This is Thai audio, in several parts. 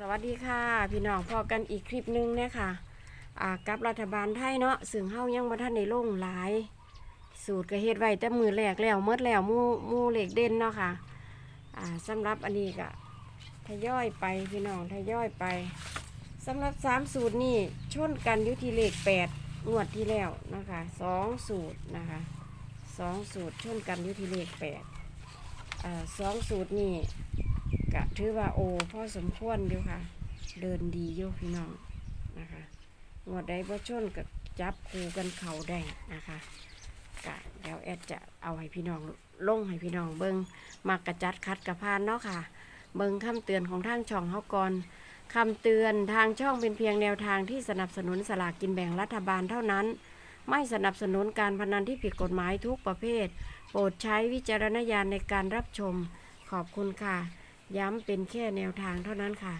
สวัสดีค่ะ พี่น้องพอกันอีกคลิปหนึงเนี่ยค่ะอ่ากับรัฐบาลไทยเนาะซึ่งเฮายังบ่ทันได้ลงหลาย สูตรก็เฮ็ดไว้แต่มือแรกแล้วเมดแล้วมู่มู่เหล็กเด่นเนาะค่ะอ่าสำหรับอันนี้ก็ทยอยไปพี่น้องทยอยไปสำหรับสามสูตรนี่ชนกันอยู่ที่เลขแปดงวดที่แล้วนะคะสองสูตรนะคะสองสูตรชนกันอยู่ที่เลขแปดอ่าสองสูตรนี่ กะถือว่าโอพ่อสมควรอยู่ค่ะ เดินดีอยู่พี่น้องนะคะงวดใดบ่ชนกับจับคูกันเข่าได้นะคะกะเดี๋ยวแอดจะเอาให้พี่น้องลงให้พี่น้องเบิงมักกระจัดคัดกระพานเนาะค่ะ เบิงคำเตือนของทางช่องเฮาก่อนคำเตือนทางช่องเป็นเพียงแนวทางที่สนับสนุนสลากกินแบ่งรัฐบาลเท่านั้น ไม่สนับสนุนการพนันที่ผิดกฎหมายทุกประเภท โปรดใช้วิจารณญาณในการรับชม ขอบคุณค่ะ ย้ำเป็นแค่แนวทางเท่านั้นค่ะ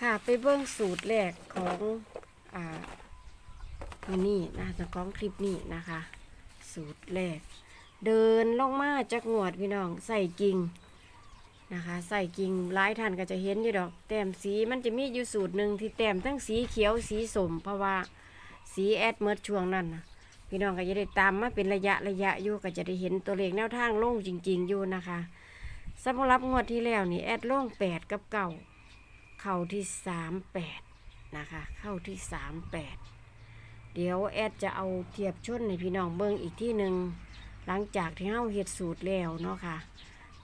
ค่ะไปเบิ้งสูตรแรกของอ่าอันนี่นะจากของคลิปนี้นะคะ สูตรแรก เดินลงมาจากงวดพี่น้องใส่กิ่งนะคะใส่กิ่งหลายท่านก็จะเห็นอยู่ดอก แต้มสีมันจะมีอยู่สูตรหนึ่งที่แต้มทั้งสีเขียวสีสมเพราะว่าสีแอดเมิดช่วงนั้นนะ พี่น้องก็จะได้ตามมาเป็นระยะระยะอยู่ก็จะได้เห็นตัวเลขแนวทางลงจริง ๆ อยู่นะคะสำหรับงวดที่แล้วนี่แอดลงแปดกับเก่าเข้าที่สามแปดนะคะ เข้าที่สามแปดเดี๋ยวแอดจะเอาเทียบชนในพี่น้องเบิ้งอีกที่หนึ่งหลังจากที่เฮาเฮ็ดสูตรแล้วเนาะค่ะ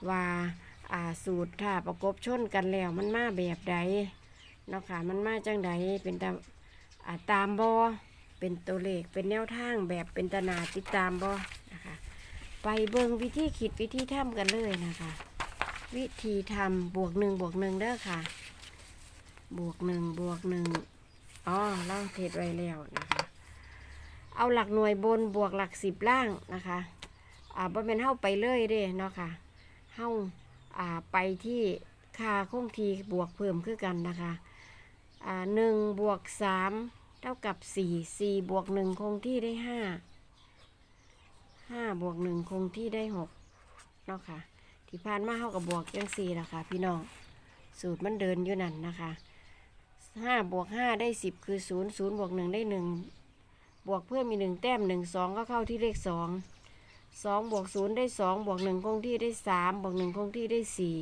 ว่าอ่าสูตรถ้าประกบชนกันแล้วมันมาแบบใดเนาะค่ะมันมาจังใดเป็นตามตามบอ เป็นตัวเลขเป็นแนวทางแบบเป็นตนาติดตามบ่นะคะ ไปเบิ่งวิธีคิดวิธีทำกันเลยนะคะ วิธีทำบวกหนึ่งบวกหนึ่งเด้อค่ะ บวกหนึ่งบวกหนึ่งอ๋อเล่าเทศไว้แล้วนะคะ เอาหลักหน่วยบนบวกหลักสิบล่างนะคะอ่าบ่เป็นเฮ้าไปเลยเด้เนาะค่ะเฮ้าอ่าไปที่ค่าคงทีบวกเพิ่มคือกันนะคะอ่าหนึ่งบวกสาม ท่ากับสี่สี่บวกหนึ่งคงที่ได้ห้าห้าบวกหนึ่งคงที่ได้หกเนาะค่ะ ที่ผ่านมาเท่ากับบวกจังสี่ละค่ะ พี่น้อง สูตรมันเดินอยู่นั่นนะคะห้าบวกห้าได้สิบคือศูนย์ศูนย์บวกหนึ่งได้หนึ่งบวกเพิ่มมีหนึ่งแต้มหนึ่งสองก็เข้าที่เลขสองสองบวกศูนย์ได้สองบวกหนึ่งคงที่ได้สามบวกหนึ่งคงที่ได้สี่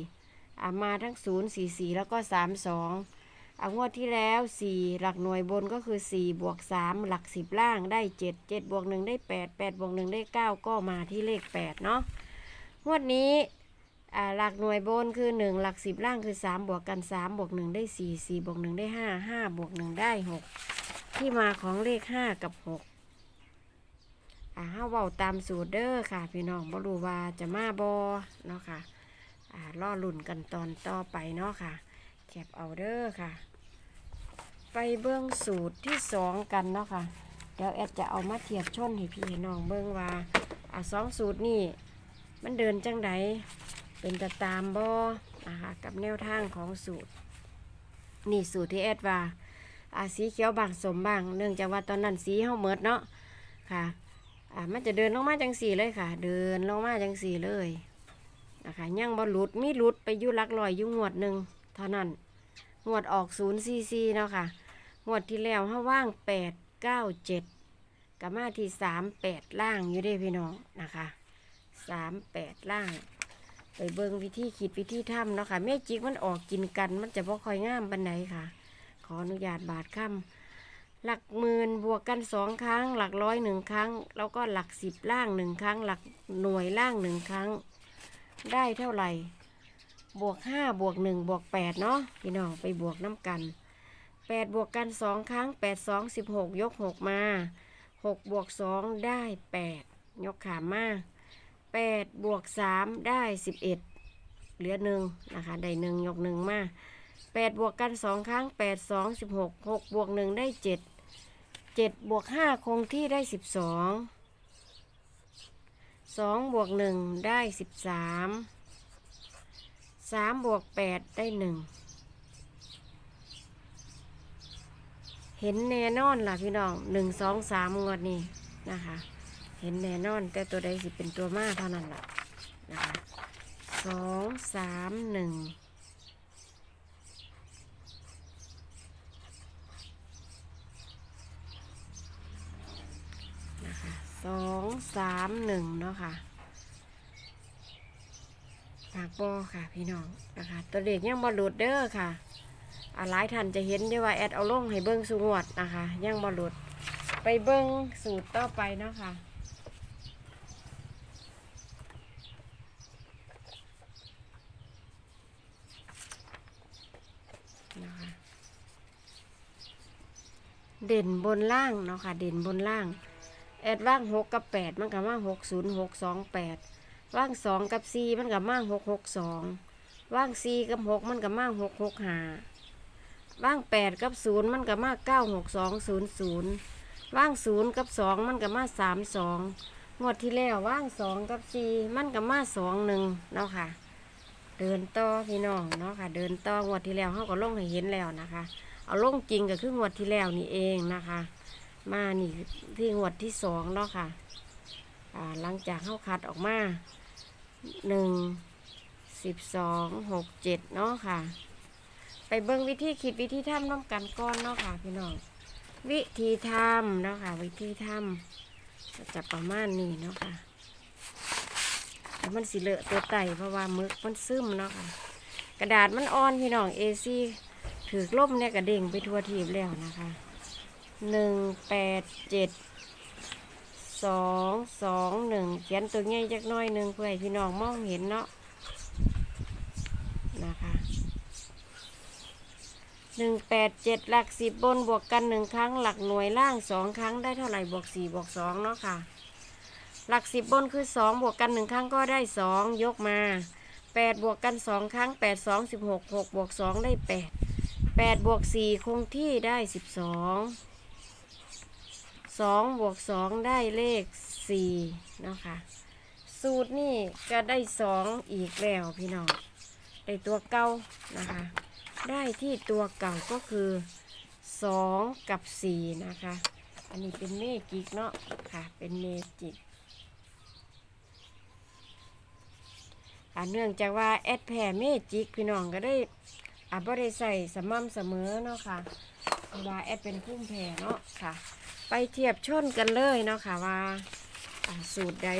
อ่ามาทั้งศูนย์สี่สี่แล้วก็สามสอง อางวดที่แล้ว 4 หลักหน่วยบนก็คือ 4 บวก 3 หลัก 10 ล่างได้ 7 7 บวก 1 ได้ 8 8 บวก 1 ได้ 9 ก็มาที่เลข 8 เนาะงวดนี้อ่าหลักหน่วยบนคือ 1 หลัก 10 ล่างคือ 3 บวกกัน 3 บวก 1 ได้ 4 4 บวก 1 ได้ 5 5 บวก 1 ได้ 6 ที่มาของเลข 5 กับ 6อ่าเฮาเว้าตามสูตรเด้อค่ะ พี่น้องบ่รู้ว่าจะมาบอเนาะค่ะอ่ารอลุ่นกันตอนต่อไปเนาะค่ะ ปเอาเด้อค่ะ ไปเบื้องสูตรที่สองกันเนาะค่ะ เดี๋ยวแอดจะเอามาเทียบชนให้พี่ให้น้องเบื้องว่าอะสองสูตรนี่มันเดินจังไดเป็นตะตามบอนะคะกับแนวทางของสูตร นี่สูตรที่แอดว่าอะสีเขียวบางสมบาง เนื่องจากว่าตอนนั้นสีเฮาเมิดเนาะค่ะอะมันจะเดินลงมาจังสีเลยค่ะ เดินลงมาจังสีเลยนะคะยังบ่หลุดมีหลุดไปยู่หลักลอยยู่งวดหนึ่งเท่านั้น งวดออก0ูนย์ซีซีเนาะค่ะ งวดที่แล้วห้าว่าง8 9 7กับมาที่3 8ล่างอยู่เด้พี่น้องนะคะ3 8ล่าง ไปเบิงวิธีคิดวิธีทำเนาะค่ะแม่จิกมันออกกินกันมันจะบ่คอยงามปันไหนค่ะ ขออนุญาตบาทค่ำหลักหมื่นบวกกันสองครั้ง หลักร้อยหนึ่งครั้ง แล้วก็หลักสิบล่างหนึ่งครั้ง หลักหน่วยล่างหนึ่งครั้ง ได้เท่าไหร่ บวกห้าบวกหนึ่งบวกแปดเนาะพี่น้องไปบวกน้ำกันแปดบวกกันสองครั้งแปดสองสิบหกยกหกมาหกบวกสองได้แปดยกขามาแปดบวกสามได้สิบเอ็ดเหลือหนึ่งนะคะได้หนึ่งยกหนึ่งมาแปดบวกกันสองครั้งแปดสองสิบหกหกบวกหนึ่งได้เจ็ดเจ็ดบวกห้าคงที่ได้สิบสองสองบวกหนึ่งได้สิบสาม สามบวกแปดได้หนึ่ง เห็นแน่นอนล่ะพี่น้องหนึ่งสองสามงวดนี้นะคะ เห็นแน่นอนแต่ตัวใดสิเป็นตัวมากเท่านั้นล่ะนะคะสองสามหนึ่งนะคะสองสามหนึ่งเนาะค่ะ ปากบอค่ะ พี่น้องนะคะตัวเลขยังบอลุดเด้อค่ะอ่าหลายท่านจะเห็นได้ว่าแอดเอาลงให้เบิ้งสูงวดนะคะยังบอลุด ไปเบิ้งสูตรต่อไปเนาะค่ะนะคะเด่นบนล่างเนาะค่ะ เด่นบนล่าง แอดว่างหกกับแปดมันกับว่างหกศูนย์หกสองแปด ว่างสองกับสี่มันกับว่างหกหกสองว่างสี่กับหกมันกับว่างหกหกห้าว่างแปดกับศูนย์มันกับว่างเก้าหกสองศูนย์ศูนย์ว่างศูนย์กับสองมันกับว่างสามสองงวดที่แล้วว่างสองกับสี่มันกับว่างสองหนึ่งเนาะค่ะ เดินต่อพี่น้องเนาะค่ะ เดินต่องวดที่แล้วเขาก็ลงให้เห็นแล้วนะคะ เอาลงจริงก็คืองวดที่แล้วนี่เองนะคะ มานี่ที่งวดที่สองเนาะค่ะ หลังจากเข้าคัดออกมาหนึ่งสิบสองหกเจ็ดเนาะค่ะ ไปเบิ่งวิธีคิดวิธีทำน้ำกันก้อนเนาะค่ะพี่น้องวิธีทำเนาะค่ะ วิธีทำจะประมาณนี้เนาะค่ะแต่มันสิเลอะตัวไตเพราะว่ามึกมันซึมเนาะค่ะ กระดาษมันอ่อนพี่น้องเอซี่ถือล่มเนี่ยกระเด้งไปทั่วทีบแล้วนะคะหนึ่งแปดเจ็ด สองสองหนึ่งเขียนตัวง่ายจักน้อยหนึ่งเพื่อให้พี่น้องมองเห็นเนาะนะคะหนึ่งแปดเจ็ดหลักสิบบนบวกกันหนึ่งครั้ง หลักหน่วยล่างสองครั้งได้เท่าไหร่บวกสี่บวกสองเนาะค่ะ หลักสิบบนคือสองบวกกันหนึ่งครั้งก็ได้สองยกมาแปดบวกกันสองครั้งแปดสองสิบหกหกบวกสองได้แปดแปดบวกสี่คงที่ได้สิบสอง สองบวกสองได้เลขสี่เนาะค่ะ สูตรนี่ก็ได้สองอีกแล้วพี่น้องได้ตัวเก่านะคะ ได้ที่ตัวเก่าก็คือสองกับสี่นะคะ อันนี้เป็นเมจิกเนาะค่ะ เป็นเมจิกอ่าเนื่องจากว่าแอดแพรเมจิกพี่น้องก็ได้อาบ่ได้ใส่สม่ำเสมอเนาะค่ะเพราะว่าแอดเป็นพุ่มแพรเนาะค่ะ ไปเทียบชนกันเลยเนาะค่ะว่าสูตรใด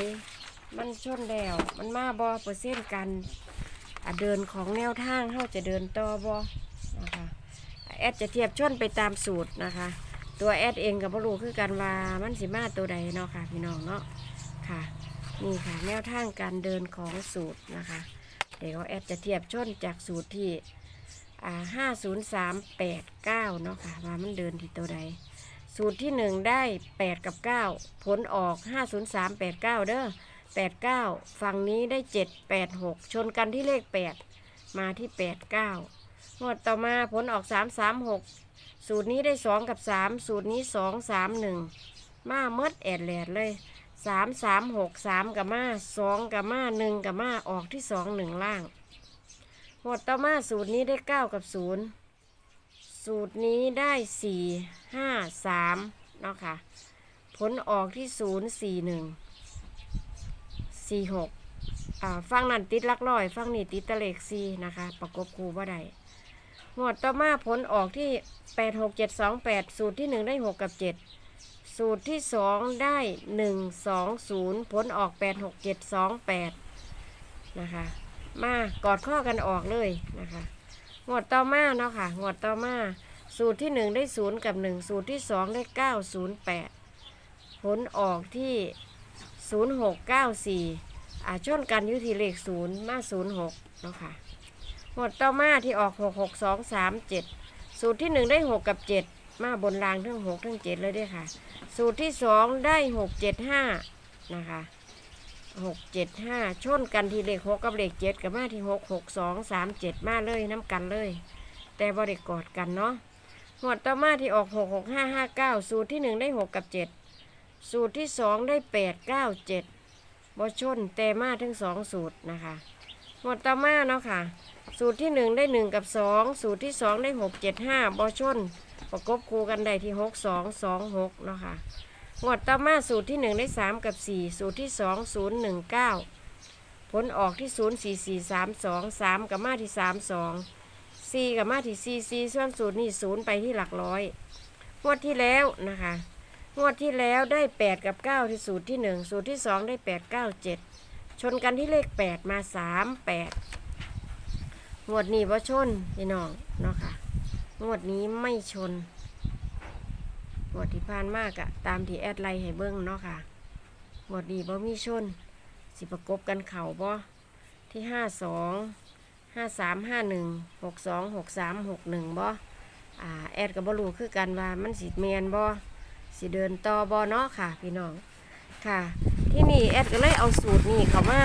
มันชนแล้ว มันมาบอเปอร์เซ็นต์กันเดินของแนวทางเขาจะเดินต่อบอนะคะแอดจะเทียบชนไปตามสูตรนะคะ ตัวแอดเองกับพ่รู้คือกันว่ามันสิมาตัวใดเนาะค่ะพี่น้องเนาะค่ะนี่ค่ะแนวทางการเดินของสูตรนะคะ เดี๋ยวแอดจะเทียบชนจากสูตรที่ห้าศูนย์สามแปดเก้าเนาะค่ะว่ามันเดินที่ตัวใด สูตรที่หนึ่งได้แปดกับเก้าผลออกห้าศูนย์สามแปดเก้าเด้อแปดเก้าฝั่งนี้ได้เจ็ดแปดหกชนกันที่เลขแปดมาที่แปดเก้างวดต่อมาผลออกสามสามหกสูตรนี้ได้สองกับสามสูตรนี้สองสามหนึ่งมาเมดแอดแหลดเลยสามสามหกสามกับมาสองกับมาหนึ่งกับมาออกที่สองหนึ่งล่างหมดต่อมาสูตรนี้ได้เก้ากับศูนย์ สูตรนี้ได้สี่ห้าสามเนาะค่ะ ผลออกที่ศูนย์สี่หนึ่งสี่หกฟังนั่นติดลักร้อย ฟังนี่ติดตะเลขสี่นะคะ ประกบคูว่าใดหมดต่อมาผลออกที่แปดหกเจ็ดสองแปดสูตรที่หนึ่งได้หกกับเจ็ดสูตรที่สองได้หนึ่งสองศูนย์ผลออกแปดหกเจ็ดสองแปดนะคะ มากอดข้อกันออกเลยนะคะ งวดต่อมาเนาะค่ะงวดต่อมา สูตรที่หนึ่งได้ศูนย์กับหนึ่งสูตรที่สองได้เก้าศูนย์แปดผลออกที่ศูนย์หกเก้าสี่อาชนกันยุทีเลขศูนย์มาศูนย์หกเนาะค่ะงวดต่อมาที่ออกหกหกสองสามเจ็ดสูตรที่หนึ่งได้หกกับเจ็ดมาบนรางทั้งหกทั้งเจ็ดเลยด้วยค่ะ สูตรที่สองได้หกเจ็ดห้านะคะ หกเจ็ดห้าชนกันที่เลขหกกับเลขเจ็ดกับมาที่หกหกสองสามเจ็ดมาเลยน้ำกันเลย แต่บริกอดกันเนาะหมวดต่อมาที่ออกหกหกห้าห้าเก้าสูตรที่หนึ่งได้หกกับเจ็ดสูตรที่สองได้แปดเก้าเจ็ดบอชนแต่มาทั้งสองสูตรนะคะหมวดต่อมาเนาะค่ะ สูตรที่หนึ่งได้หนึ่งกับสองสูตรที่สองได้หกเจ็ดห้าบอชน ประกบคู่กันได้ที่หกสองสองหกเนาะค่ะ งวดต่อมาสูตรที่หนึ่งได้สามกับสี่สูตรที่สองศูนย์หนึ่งเก้าผลออกที่ศูนย์สี่สี่สามสองสามกับมาที่สามสองสี่กับมาที่สี่สี่ส่วนศูนย์นี่ศูนย์ไปที่หลักร้อย งวดที่แล้วนะคะ งวดที่แล้วได้แปดกับเก้าที่สูตรที่หนึ่งสูตรที่สองได้แปดเก้าเจ็ดชนกันที่เลขแปดมาสามแปดงวดนี้ว่าชนพี่น้องเนาะค่ะ งวดนี้ไม่ชน วดที่ผ่านมากอะตามที่แอดไลน์ให้เบิ้งเนาะค่ะงวดนี้บ่มีชน สิประกบกันเข่าบ่ที่ห้าสองห้าสามห้าหนึ่งหกสองหกสามหกหนึ่งบ่อ่าแอดกับบ่รู้คือกันว่ามันสิเมียนบ่สิเดินต่อบ่เนาะค่ะ พี่น้องค่ะ ที่นี่แอดก็เลยเอาสูตรนี่เข้ามา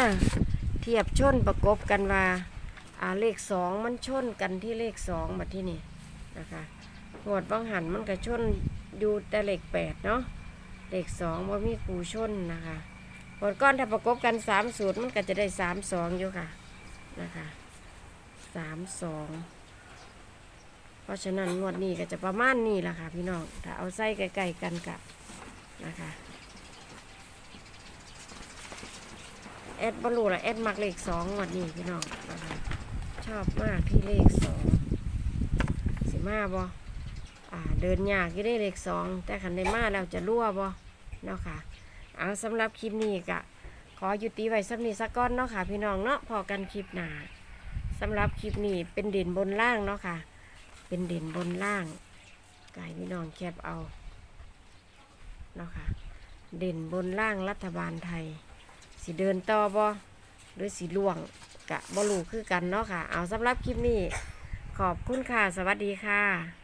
เทียบชนประกบกันว่าอ่าเลขสองมันชนกันที่เลขสองมาที่นี่นะคะงวดบางหันมันก็ชน อยู่แต่เลขแปดเนาะเลขสองว่ามีครูชนนะคะงวดก้อนถ้าประกบกันสามสูตรมันก็จะได้สามสองอยู่ค่ะนะคะสามสองเพราะฉะนั้นงวดนี้ก็จะประมาณนี้แหละค่ะพี่น้องถ้าเอาไส้ใกล้ๆกันกับนะคะแอดบอลูละแอดมักเลขสองงวันนี้พี่น้องนะคะชอบมากที่เลขสองสิมาบอ เดินยากที่ได้เลขสองแต่ขันได้มาแล้วจะรั่วบอเนาะค่ะเอาสำหรับคลิปนี้กะขอยุติไว้สักนิดสักก้อนเนาะค่ะ พี่น้องเนาะพอกันคลิปหนาสำหรับคลิปนี้เป็นเด่นบนล่างเนาะค่ะ เป็นเด่นบนล่างกายพี่น้องแคบเอาเนาะค่ะ เด่นบนล่างรัฐบาลไทยสิเดินต่อบ่หรือสิล่วงกะบ่รู้คือกันเนาะค่ะ เอาสำหรับคลิปนี้ขอบคุณค่ะ สวัสดีค่ะ